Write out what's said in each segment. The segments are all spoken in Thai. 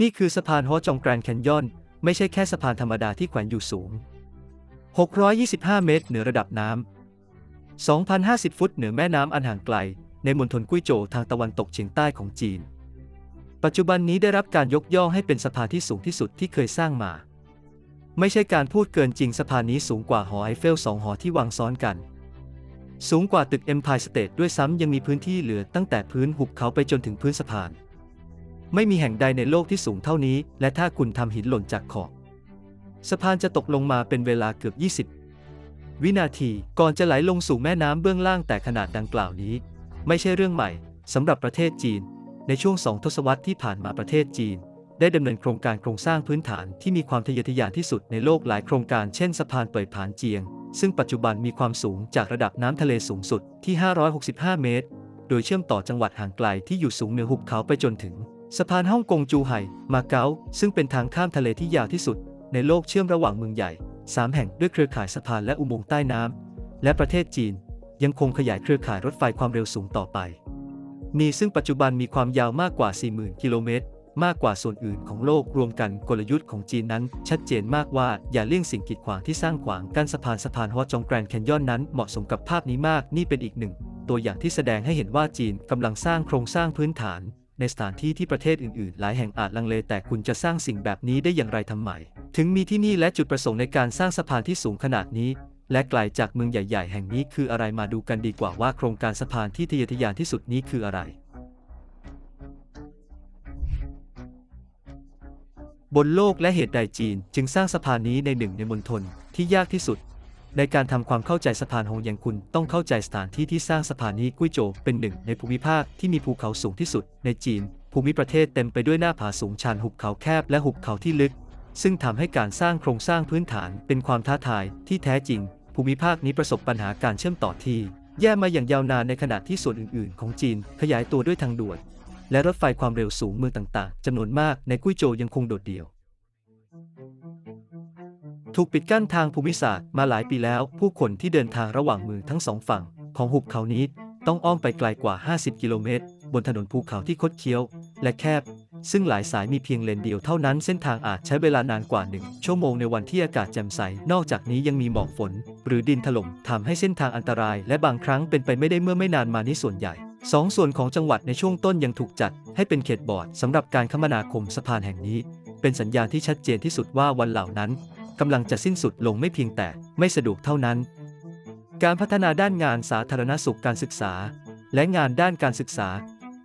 นี่คือสะพานฮอจองแกรนแคนยอน ไม่ใช่แค่สะพานธรรมดาที่แขวนอยู่สูง 625 เมตรเหนือระดับน้ำ 2,050 ฟุตเหนือแม่น้ำอันห่างไกล ในมณฑลกุ้ยโจวทางตะวันตกเฉียงใต้ของจีน ปัจจุบันนี้ได้รับการยกย่องให้เป็นสะพานที่สูงที่สุดที่เคยสร้างมา ไม่ใช่การพูดเกินจริงสะพานนี้สูงกว่าหอไอเฟลสองหอที่วางซ้อนกัน สูงกว่าตึก Empire State ด้วยซ้ำยังมีพื้นที่เหลือตั้งแต่พื้นหุบเขาไปจนถึงพื้นสะพาน ไม่มีแห่งใดในโลกที่สูงเท่านี้ และถ้าคุณทำหินหล่นจากขอบสะพานจะตกลงมาเป็นเวลาเกือบ 20 วินาทีก่อนจะไหลลงสู่แม่น้ำเบื้องล่างแต่ขนาดดังกล่าวนี้ ไม่ใช่เรื่องใหม่สำหรับประเทศจีน ในช่วงสองทศวรรษที่ผ่านมาประเทศจีน ได้ดำเนินโครงการโครงสร้างพื้นฐานที่มีความทะเยอทะยานที่สุดในโลกหลายโครงการเช่นสะพานเปิดผานเจียง ซึ่งปัจจุบันมีความสูงจากระดับน้ำทะเลสูงสุดที่ 565 เมตร โดยเชื่อมต่อจังหวัดห่างไกลที่อยู่สูงเหนือหุบเขาไปจนถึง สะพานฮ่องกงจูไห่ มาเก๊า ซึ่งเป็นทางข้ามทะเลที่ยาวที่สุด ในโลกเชื่อมระหว่างเมืองใหญ่ 3 แห่งด้วยเครือข่ายสะพานและอุโมงค์ใต้น้ำและประเทศจีน ยังคงขยายเครือข่ายรถไฟความเร็วสูงต่อไปนี่ซึ่งปัจจุบันมีความยาวมากกว่า 40,000 กิโลเมตร มากกว่าส่วนอื่นของโลกรวมกันกลยุทธ์ของจีนนั้น ชัดเจนมากว่าอย่าเลี่ยงสิ่งกีดขวางที่สร้างขวางกั้นสะพานสะพานฮอจองแกรนด์แคนยอนนั้นเหมาะสมกับภาพนี้มากนี่เป็นอีกหนึ่ง ตัวอย่างที่แสดงให้เห็นว่าจีนกำลังสร้างโครงสร้างพื้นฐาน ในสถานที่ที่ประเทศอื่นๆ หลายแห่งอาจลังเลแต่คุณจะสร้างสิ่งแบบนี้ได้อย่างไรทำไม ถึงมีที่นี่และจุดประสงค์ในการสร้างสะพานที่สูงขนาดนี้ และไกลจากเมืองใหญ่ ๆ แห่งนี้คืออะไรมาดูกันดีกว่าว่าโครงการสะพานที่ทะเยอทะยานที่สุดนี้คืออะไร บนโลกและเหตุใดจีน จึงสร้างสะพานนี้ในหนึ่งในมณฑลที่ยากที่สุด ในการทำความเข้าใจสะพานหงอยังคุณต้องเข้าใจสถานที่ที่สร้างสะพานนี้กุ้ยโจวเป็นหนึ่งในภูมิภาคที่มีภูเขาสูงที่สุด ในจีน ภูมิประเทศเต็มไปด้วยหน้าผาสูงชันหุบเขาแคบและหุบเขาที่ลึก ซึ่งทำให้การสร้างโครงสร้างพื้นฐานเป็นความท้าทายที่แท้จริง ภูมิภาคนี้ประสบปัญหาการเชื่อมต่อที่แย่มาอย่างยาวนานในขณะที่ส่วนอื่น ๆ ของจีนขยายตัวด้วยทางด่วนและรถไฟความเร็วสูงเมืองต่าง ๆจำนวนมากในกุ้ยโจวยังคงโดดเดี่ยว ถูกปิดกั้นทางภูมิศาสตร์มาหลายปีแล้ว ผู้คนที่เดินทางระหว่างเมืองทั้งสองฝั่ง ของหุบเขานี้ต้องอ้อมไปไกลกว่า 50 กิโลเมตร บนถนนภูเขาที่คดเคี้ยว และแคบ ซึ่งหลายสายมีเพียงเลนเดียวเท่านั้น เส้นทางอาจใช้เวลานานกว่าหนึ่งชั่วโมงในวันที่อากาศแจ่มใส นอกจากนี้ยังมีหมอกฝน หรือดินถล่มทำให้เส้นทางอันตราย และบางครั้งเป็นไปไม่ได้เมื่อไม่นานมานี้ส่วนใหญ่สองส่วนของจังหวัดในช่วงต้นยังถูกจัด ให้เป็นเขตบอร์ดสำหรับการคมนาคมสะพานแห่งนี้ เป็นสัญญาณที่ชัดเจนที่สุดว่าวันเหล่านั้น กำลังจะสิ้นสุดลงไม่เพียงแต่ไม่สะดวกเท่านั้น การพัฒนาด้านงานสาธารณสุขการศึกษา และงานด้านการศึกษา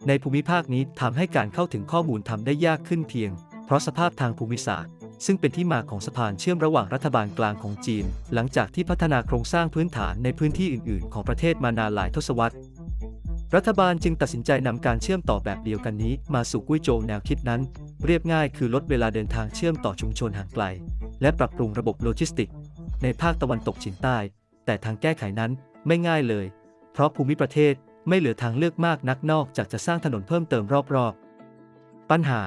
ในภูมิภาคนี้ทำให้การเข้าถึงข้อมูลทำได้ยากขึ้นเพียง เพราะสภาพทางภูมิศาสตร์ ซึ่งเป็นที่มาของสะพานเชื่อมระหว่างรัฐบาลกลางของจีน หลังจากที่พัฒนาโครงสร้างพื้นฐานในพื้นที่อื่น ๆ ของประเทศมานานหลายทศวรรษรัฐบาลจึงตัดสินใจนำการเชื่อมต่อแบบเดียวกันนี้ มาสู่กุ้ยโจวแนวคิดนั้น เรียบง่ายคือลดเวลาเดินทางเชื่อมต่อชุมชนห่างไกล และปรับปรุงระบบโลจิสติก ในภาคตะวันตกเฉียงใต้ แต่ทางแก้ไขนั้นไม่ง่ายเลย เพราะภูมิประเทศไม่เหลือทางเลือกมากนักนอกจากจะสร้างถนนเพิ่มเติมรอบๆ ปัญหา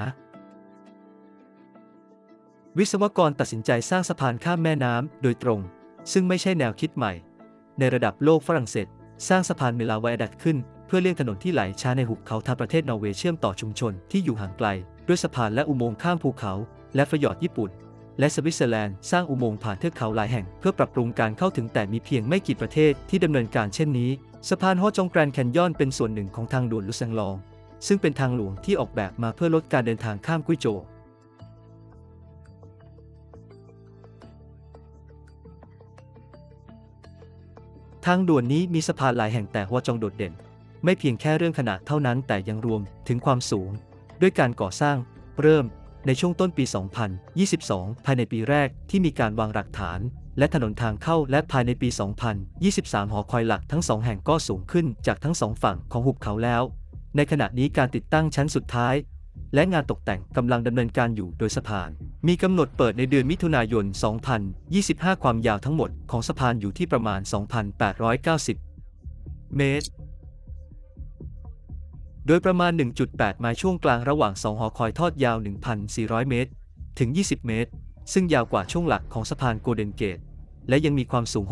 วิศวกรตัดสินใจสร้างสะพานข้ามแม่น้ำโดยตรง ซึ่งไม่ใช่แนวคิดใหม่ ในระดับโลกฝรั่งเศส สร้างสะพานเมลาไวดัดขึ้น เพื่อเลี่ยงถนนที่ไหลช้าในหุบเขาทางประเทศนอร์เวย์เชื่อมต่อชุมชนที่อยู่ห่างไกล ด้วยสะพานและอุโมงค์ข้ามภูเขา และฟยอร์ดญี่ปุ่น และสวิตเซอร์แลนด์สร้างอุโมงค์ผ่านเทือกเขาหลายแห่งเพื่อปรับปรุงการเข้าถึงแต่มีเพียงไม่กี่ประเทศที่ดำเนินการเช่นนี้ สะพานฮอจงแกรนแคนยอนเป็นส่วนหนึ่งของทางด่วนลุเซงลอง ซึ่งเป็นทางหลวงที่ออกแบบมาเพื่อลดการเดินทางข้ามกุ้ยโจวทางด่วนนี้มีสะพานหลายแห่งแต่หัวจงโดดเด่น ไม่เพียงแค่เรื่องขนาดเท่านั้นแต่ยังรวมถึงความสูง ด้วยการก่อสร้าง เริ่ม ในช่วงต้นปี 2022 ภายในปีแรกที่มีการวางหลักฐาน และถนนทางเข้าและภายในปี 2023 หอคอยหลักทั้งสองแห่งก็สูงขึ้นจากทั้งสองฝั่งของหุบเขาแล้ว ในขณะนี้การติดตั้งชั้นสุดท้าย และงานตกแต่งกำลังดำเนินการอยู่โดยสะพาน มีกำหนดเปิดในเดือนมิถุนายน 2025 ความยาวทั้งหมดของสะพานอยู่ที่ประมาณ 2,890 เมตร โดยประมาณ 1.8 ไมล์ช่วงกลางระหว่าง 2 หอคอยทอดยาว 1,400 เมตร ถึง 20 เมตร ซึ่งยาวกว่าช่วงหลักของสะพานโกลเด้นเกต และยังมีความสูง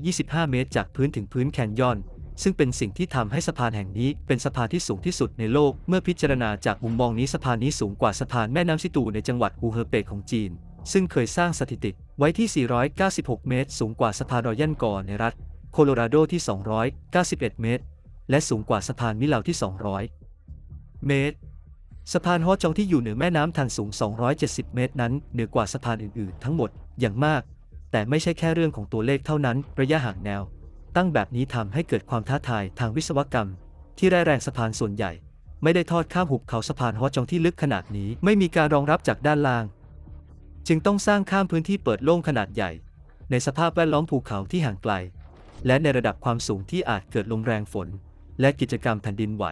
625 เมตร จากพื้นถึงพื้นแคนยอน ซึ่งเป็นสิ่งที่ทำให้สะพานแห่งนี้เป็นสะพานที่สูงที่สุดในโลก เมื่อพิจารณาจากมุมมองนี้สะพานนี้สูงกว่าสะพานแม่น้ำซิตูในจังหวัดฮูเฮอเปกของจีน ซึ่งเคยสร้างสถิติไว้ที่ 496 เมตร สูงกว่าสะพานรอยันกอร์ในรัฐ โคโลราโดที่ 291 เมตร และสูงกว่าสะพานมิลาวที่ 200 เมตร สะพานฮอจองที่อยู่เหนือแม่น้ำทันสูง 270 เมตรนั้น เหนือกว่าสะพานอื่นๆ ทั้งหมดอย่างมาก แต่ไม่ใช่แค่เรื่องของตัวเลขเท่านั้น ระยะห่างแนว ตั้งแบบนี้ทำให้เกิดความท้าทายทางวิศวกรรม ที่ร้ายแรงสะพานส่วนใหญ่ ไม่ได้ทอดข้ามหุบเขาสะพานฮอจองที่ลึกขนาดนี้ไม่มีการรองรับจากด้านล่าง จึงต้องสร้างข้ามพื้นที่เปิดโล่งขนาดใหญ่ ในสภาพแวดล้อมภูเขาที่ห่างไกลและในระดับความสูงที่อาจเกิดลมแรงฝน และกิจกรรมแผ่นดินไหว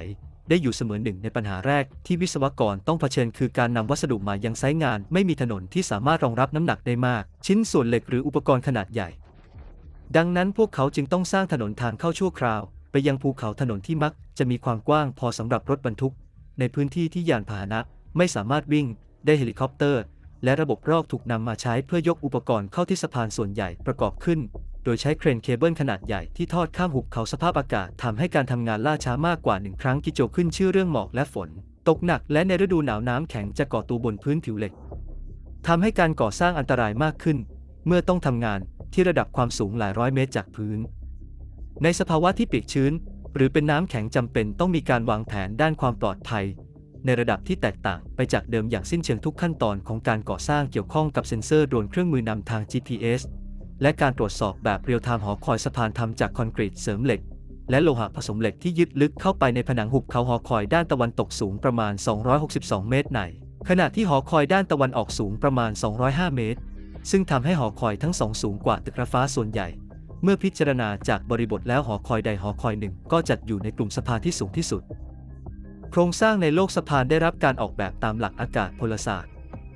ได้อยู่เสมือนหนึ่งในปัญหาแรกที่วิศวกรต้องเผชิญคือการนำวัสดุมายังไซต์งาน ไม่มีถนนที่สามารถรองรับน้ำหนักได้มาก ชิ้นส่วนเหล็กหรืออุปกรณ์ขนาดใหญ่ ดังนั้นพวกเขาจึงต้องสร้างถนนทางเข้าชั่วคราว ไปยังภูเขาถนนที่มัก จะมีความกว้างพอสำหรับรถบรรทุก ในพื้นที่ที่ยานพาหนะไม่สามารถวิ่ง ได้เฮลิคอปเตอร์ และระบบรอกถูกนำมาใช้เพื่อยกอุปกรณ์เข้าที่สะพานส่วนใหญ่ประกอบขึ้น โดยใช้เครนเคเบิลขนาดใหญ่ที่ทอดข้ามหุบเขาสภาพอากาศทำให้การทำงานล่าช้ามากกว่าหนึ่งครั้งกิโจขึ้นชื่อเรื่องหมอกและฝน ตกหนักและในฤดูหนาวน้ำแข็งจะก่อตัวบนพื้นผิวเหล็กทำให้การก่อสร้างอันตรายมากขึ้น เมื่อต้องทำงานที่ระดับความสูงหลายร้อยเมตรจากพื้น ในสภาวะที่เปียกชื้น หรือเป็นน้ำแข็งจำเป็นต้องมีการวางแผนด้านความปลอดภัย ในระดับที่แตกต่างไปจากเดิมอย่างสิ้นเชิงทุกขั้นตอนของการก่อสร้างเกี่ยวข้องกับเซ็นเซอร์โดรนเครื่องมือนำทาง GPS และการตรวจสอบแบบเรียลไทม์หอคอยสะพานทำจากคอนกรีตเสริมเหล็ก และโลหะผสมเหล็กที่ยึดลึกเข้าไปในผนังหุบเขาหอคอยด้านตะวันตกสูงประมาณ 262 เมตรในขณะที่หอคอยด้านตะวันออกสูงประมาณ 205 เมตร ซึ่งทำให้หอคอยทั้งสองสูงกว่าตึกระฟ้าส่วนใหญ่ เมื่อพิจารณาจากบริบทแล้วหอคอยใดหอคอยหนึ่งก็จัดอยู่ในกลุ่มสะพานที่สูงที่สุด โครงสร้างในโลกสะพานได้รับการออกแบบตามหลักอากาศพลศาสตร์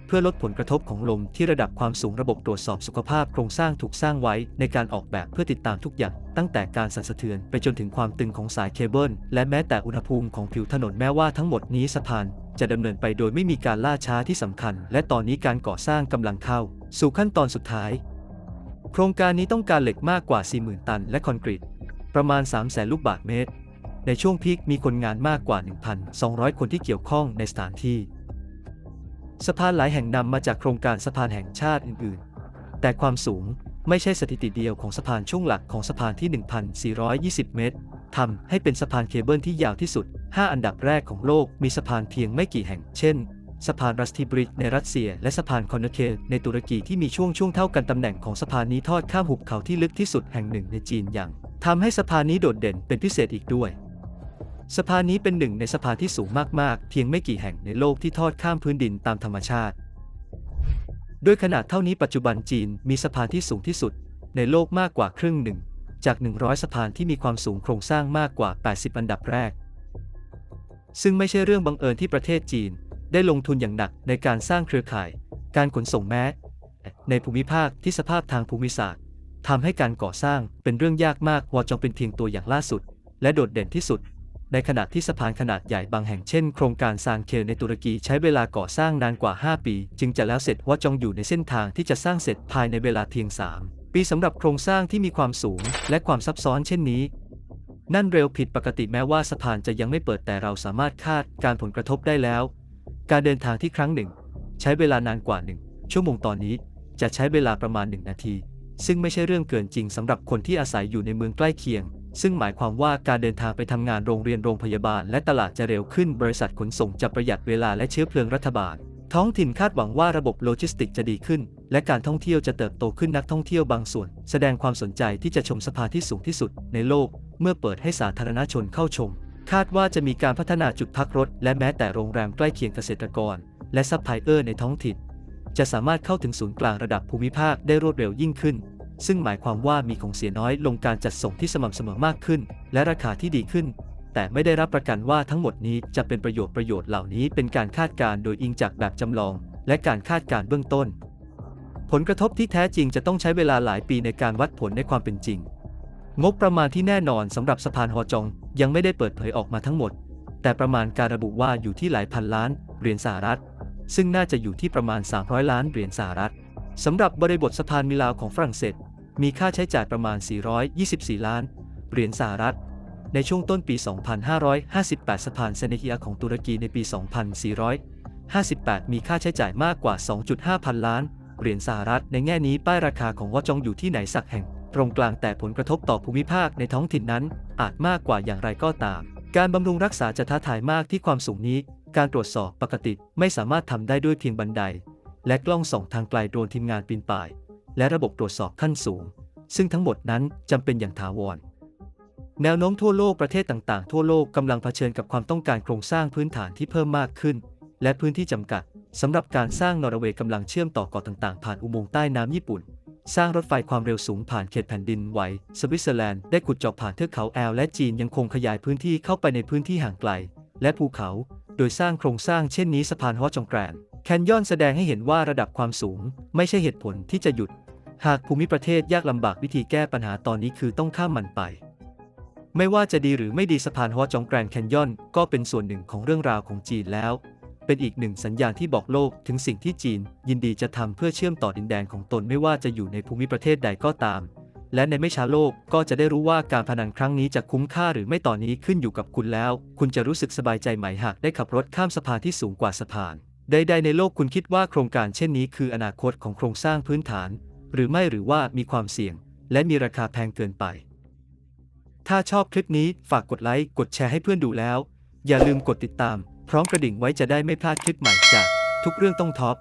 เพื่อลดผลกระทบของลมที่ระดับความสูงระบบตรวจสอบสุขภาพโครงสร้างถูกสร้างไว้ในการออกแบบเพื่อติดตามทุกอย่าง ตั้งแต่การสั่นสะเทือนไปจนถึงความตึงของสายเคเบิลและแม้แต่อุณหภูมิของผิวถนนแม้ว่าทั้งหมดนี้สะพาน จะดำเนินไปโดยไม่มีการล่าช้าที่สำคัญ และตอนนี้การก่อสร้างกำลังเข้า สู่ขั้นตอนสุดท้าย โครงการนี้ต้องการเหล็กมากกว่า 40,000 ตัน และคอนกรีตประมาณ 300,000ลูกบาศก์เมตร ในช่วงพีคมีคนงานมากกว่า 1,200 คนที่เกี่ยวข้องในสถานที่ สะพานหลายแห่งนำมาจากโครงการสะพานแห่งชาติอื่นๆ แต่ความสูงไม่ใช่สถิติเดียวของสะพานช่วงหลักของสะพานที่ 1,420 เมตรทำให้เป็นสะพานเคเบิลที่ยาวที่สุด 5 อันดับแรกของโลกมีสะพานเพียงไม่กี่แห่ง เช่น สะพานรัสติบริดในรัสเซีย และสะพานคอนเนเคในตุรกีที่มีช่วงช่วงเท่ากันตำแหน่งของสะพานนี้ทอดข้ามหุบเขาที่ลึกที่สุดแห่งหนึ่งในจีนอย่างทำให้สะพานนี้โดดเด่นเป็นพิเศษอีกด้วย สะพานนี้เป็นหนึ่งในสะพานที่สูงมากๆ เพียงไม่กี่แห่งในโลกที่ทอดข้ามพื้นดินตามธรรมชาติ ด้วยขนาดเท่านี้ปัจจุบันจีนมีสะพานที่สูงที่สุด ในโลกมากกว่าครึ่งหนึ่ง จาก 100 สะพานที่มีความสูงโครงสร้างมากกว่า 80 อันดับแรก ซึ่งไม่ใช่เรื่องบังเอิญที่ประเทศจีน ได้ลงทุนอย่างหนักในการสร้างเครือข่าย การขนส่งแม้ ในภูมิภาคที่สภาพทางภูมิศาสตร์ทำให้การก่อสร้างเป็นเรื่องยากมากวอจองเป็นเพียงตัวอย่างล่าสุด และโดดเด่นที่สุด ในขณะที่สะพานขนาดใหญ่บางแห่งเช่นโครงการซางเคลในตุรกีใช้เวลาก่อสร้างนานกว่า 5 ปี จึงจะแล้วเสร็จวอจองอยู่ในเส้นทางที่จะสร้างเสร็จภายในเวลาเพียง 3 ปีสำหรับโครงสร้างที่มีความสูงและความซับซ้อนเช่นนี้ นั่นเร็วผิดปกติแม้ว่าสะพานจะยังไม่เปิดแต่เราสามารถคาดการผลกระทบได้แล้ว การเดินทางที่ครั้งหนึ่ง ใช้เวลานานกว่าหนึ่งชั่วโมงตอนนี้จะใช้เวลาประมาณ 1 นาที ซึ่งไม่ใช่เรื่องเกินจริงสำหรับคนที่อาศัยอยู่ในเมืองใกล้เคียง ซึ่งหมายความว่าการเดินทางไปทำงานโรงเรียนโรงพยาบาลและตลาดจะเร็วขึ้น บริษัทขนส่งจะประหยัดเวลาและเชื้อเพลิงรัฐบาล ท้องถิ่นคาดหวังว่าระบบโลจิสติกจะดีขึ้น และการท่องเที่ยวจะเติบโตขึ้นนักท่องเที่ยวบางส่วน แสดงความสนใจที่จะชมสะพานที่สูงที่สุด ในโลก เมื่อเปิดให้สาธารณชนเข้าชม คาดว่าจะมีการพัฒนาจุดพักรถ และแม้แต่โรงแรมใกล้เคียงเกษตรกร และซัพพลายเออร์ในท้องถิ่น จะสามารถเข้าถึงศูนย์กลางระดับภูมิภาคได้รวดเร็วยิ่งขึ้น ซึ่งหมายความว่ามีของเสียน้อยลงการจัดส่งที่สม่ำเสมอมากขึ้น และราคาที่ดีขึ้น แต่ไม่ได้รับประกันว่าทั้งหมดนี้จะเป็นประโยชน์ประโยชน์เหล่านี้เป็นการคาดการณ์โดยอิงจากแบบจำลอง และการคาดการณ์เบื้องต้น ผลกระทบที่แท้จริงจะต้องใช้เวลาหลายปีในการวัดผลในความเป็นจริง งบประมาณที่แน่นอนสำหรับสะพานฮอจองยังไม่ได้เปิดเผยออกมาทั้งหมด แต่ประมาณการระบุว่าอยู่ที่หลายพันล้านเหรียญสหรัฐ ซึ่งน่าจะอยู่ที่ประมาณ 300 ล้านเหรียญสหรัฐ สำหรับบริบทสะพานมิลาวของฝรั่งเศส มีค่าใช้จ่ายประมาณ 424 ล้าน เหรียญสหรัฐ ในช่วงต้นปี 2558 สะพานเซเนเคียของตุรกีในปี 2458 มีค่าใช้จ่ายมากกว่า 2.5 พันล้าน เหรียญสหรัฐ ในแง่นี้ป้ายราคาของวอจองอยู่ที่ไหนสักแห่ง ตรงกลางแต่ผลกระทบต่อภูมิภาคในท้องถิ่นนั้น อาจมากกว่าอย่างไรก็ตาม การบำรุงรักษาจะท้าทายมากที่ความสูงนี้ การตรวจสอบปกติไม่สามารถทำได้ด้วยเพียงบันได และกล้องส่องทางไกลโดรนทีมงานปีนป่าย และระบบตรวจสอบขั้นสูง ซึ่งทั้งหมดนั้นจำเป็นอย่างถาวร แนวโน้มทั่วโลกประเทศต่างๆ ทั่วโลกกำลังเผชิญกับความต้องการโครงสร้างพื้นฐานที่เพิ่มมากขึ้น และพื้นที่จำกัดสำหรับการสร้างนอร์เวย์กำลังเชื่อมต่อเกาะต่างๆ ผ่านอุโมงค์ใต้น้ำญี่ปุ่น สร้างรถไฟความเร็วสูงผ่านเขตแผ่นดินไหวสวิตเซอร์แลนด์ได้ขุดเจาะผ่านเทือกเขาแอลและจีนยังคงขยายพื้นที่เข้าไปในพื้นที่ห่างไกล และภูเขา โดยสร้างโครงสร้างเช่นนี้สะพานฮอจองแกรน แคนยอนแสดงให้เห็นว่าระดับความสูงไม่ใช่เหตุผลที่จะหยุด หากภูมิประเทศยากลำบากวิธีแก้ปัญหาตอนนี้คือต้องข้ามมันไป ไม่ว่าจะดีหรือไม่ดีสะพานฮอจองแกรนแคนยอนก็เป็นส่วนหนึ่งของเรื่องราวของจีนแล้ว เป็นอีกหนึ่งสัญญาณที่บอกโลกถึงสิ่งที่จีน ยินดีจะทำเพื่อเชื่อมต่อดินแดนของตนไม่ว่าจะอยู่ในภูมิประเทศใดก็ตาม และในไม่ช้าโลกก็จะได้รู้ว่าการพนันครั้งนี้จะคุ้มค่าหรือไม่ตอนนี้ขึ้นอยู่กับคุณแล้ว คุณจะรู้สึกสบายใจไหมหากได้ขับรถข้ามสะพานที่สูงกว่าสะพาน ใดๆในโลกคุณคิดว่าโครงการเช่นนี้คืออนาคตของโครงสร้างพื้นฐาน หรือไม่หรือว่ามีความเสี่ยง และมีราคาแพงเกินไป ถ้าชอบคลิปนี้ฝากกดไลค์กดแชร์ให้เพื่อนดูแล้ว อย่าลืมกดติดตาม พร้อมกระดิ่งไว้จะได้ไม่พลาดคลิปใหม่จาก ทุกเรื่องต้องท็อป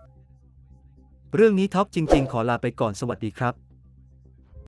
เรื่องนี้ท็อปจริง ๆ ขอลาไปก่อนสวัสดีครับ